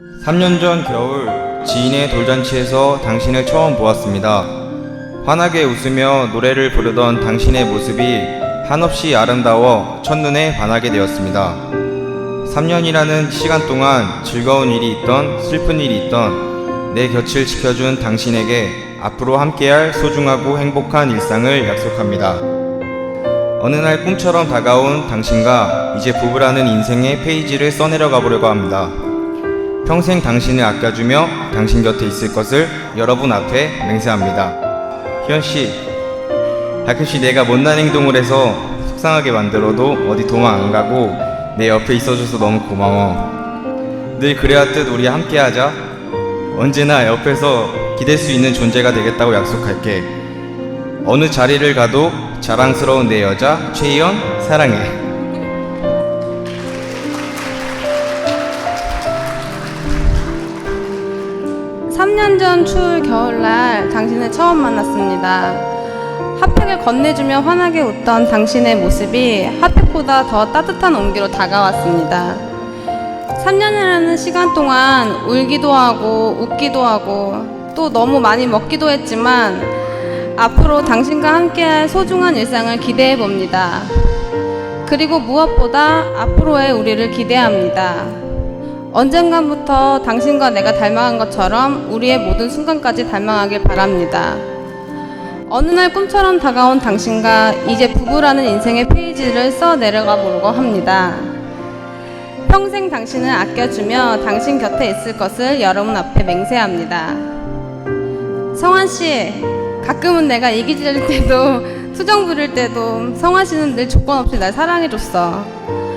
3년 전 겨울 지인의 돌잔치에서 당신을 처음 보았습니다. 환하게 웃으며 노래를 부르던 당신의 모습이 한없이 아름다워 첫눈에 반하게 되었습니다. 3년이라는 시간 동안 즐거운 일이 있던 슬픈 일이 있던 내 곁을 지켜준 당신에게 앞으로 함께할 소중하고 행복한 일상을 약속합니다. 어느 날 꿈처럼 다가온 당신과 이제 부부라는 인생의 페이지를 써내려가 보려고 합니다. 평생 당신을 아껴주며 당신 곁에 있을 것을 여러분 앞에 맹세합니다. 희연 씨, 가끔씩 내가 못난 행동을 해서 속상하게 만들어도 어디 도망 안 가고 내 옆에 있어줘서 너무 고마워. 늘 그래왔듯 우리 함께하자. 언제나 옆에서 기댈 수 있는 존재가 되겠다고 약속할게. 어느 자리를 가도 자랑스러운 내 여자 최희연 사랑해. 3년 전 추울 겨울날 당신을 처음 만났습니다. 핫팩을 건네주며 환하게 웃던 당신의 모습이 핫팩보다 더 따뜻한 온기로 다가왔습니다. 3년이라는 시간 동안 울기도 하고 웃기도 하고 또 너무 많이 먹기도 했지만 앞으로 당신과 함께할 소중한 일상을 기대해 봅니다. 그리고 무엇보다 앞으로의 우리를 기대합니다. 언젠가부터 당신과 내가 닮아간 것처럼 우리의 모든 순간까지 닮아가길 바랍니다. 어느 날 꿈처럼 다가온 당신과 이제 부부라는 인생의 페이지를 써 내려가 보려고 합니다. 평생 당신을 아껴주며 당신 곁에 있을 것을 여러분 앞에 맹세합니다. 성환 씨, 가끔은 내가 이기질 때도 투정 부릴 때도 성환 씨는 늘 조건 없이 날 사랑해줬어.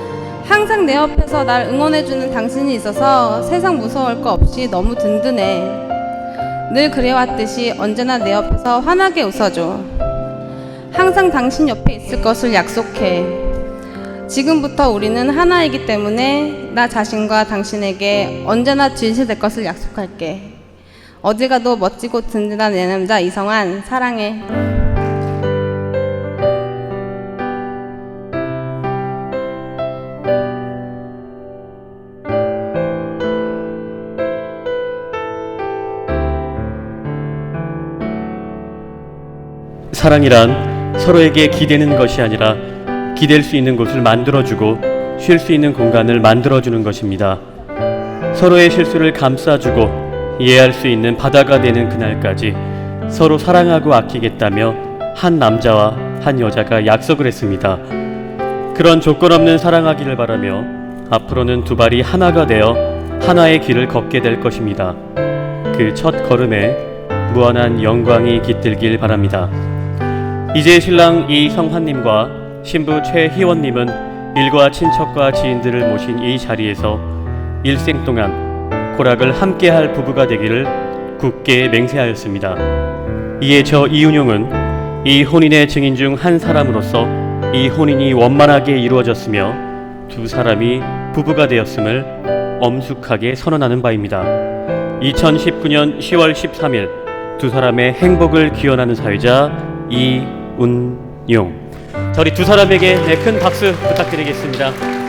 항상 내 옆에서 날 응원해주는 당신이 있어서 세상 무서울 거 없이 너무 든든해. 늘 그래왔듯이 언제나 내 옆에서 환하게 웃어줘. 항상 당신 옆에 있을 것을 약속해. 지금부터 우리는 하나이기 때문에 나 자신과 당신에게 언제나 진실될 것을 약속할게. 어디 가도 멋지고 든든한 내 남자 이성환 사랑해. 사랑이란 서로에게 기대는 것이 아니라 기댈 수 있는 곳을 만들어주고 쉴 수 있는 공간을 만들어주는 것입니다. 서로의 실수를 감싸주고 이해할 수 있는 바다가 되는 그날까지 서로 사랑하고 아끼겠다며 한 남자와 한 여자가 약속을 했습니다. 그런 조건 없는 사랑하기를 바라며 앞으로는 두 발이 하나가 되어 하나의 길을 걷게 될 것입니다. 그 첫 걸음에 무한한 영광이 깃들길 바랍니다. 이제 신랑 이성환님과 신부 최희원님은 일과 친척과 지인들을 모신 이 자리에서 일생 동안 고락을 함께할 부부가 되기를 굳게 맹세하였습니다. 이에 저 이윤용은 이 혼인의 증인 중 한 사람으로서 이 혼인이 원만하게 이루어졌으며 두 사람이 부부가 되었음을 엄숙하게 선언하는 바입니다. 2019년 10월 13일 두 사람의 행복을 기원하는 사회자 이 운용. 자, 우리 두 사람에게 네, 큰 박수 부탁드리겠습니다.